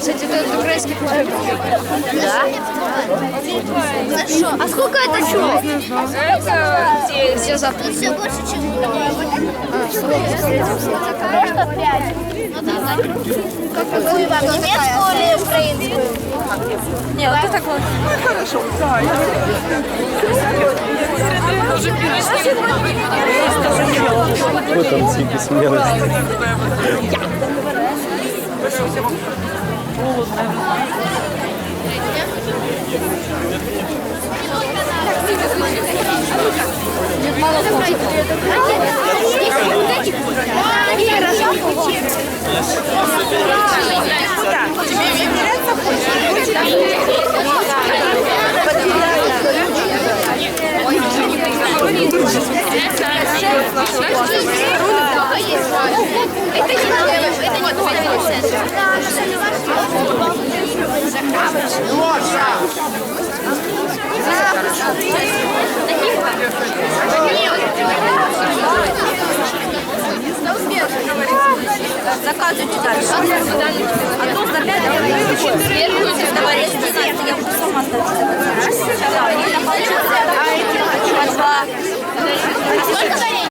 Кстати, тут украинский флаг. Да? А сколько это что? Это все завтра. Все больше, чем Какую вам, немецкую или украинскую? Не, вот это вот. Вот там типа смелость холодно. Это Заказывайте дальше. А то оставляйте. Товарищество.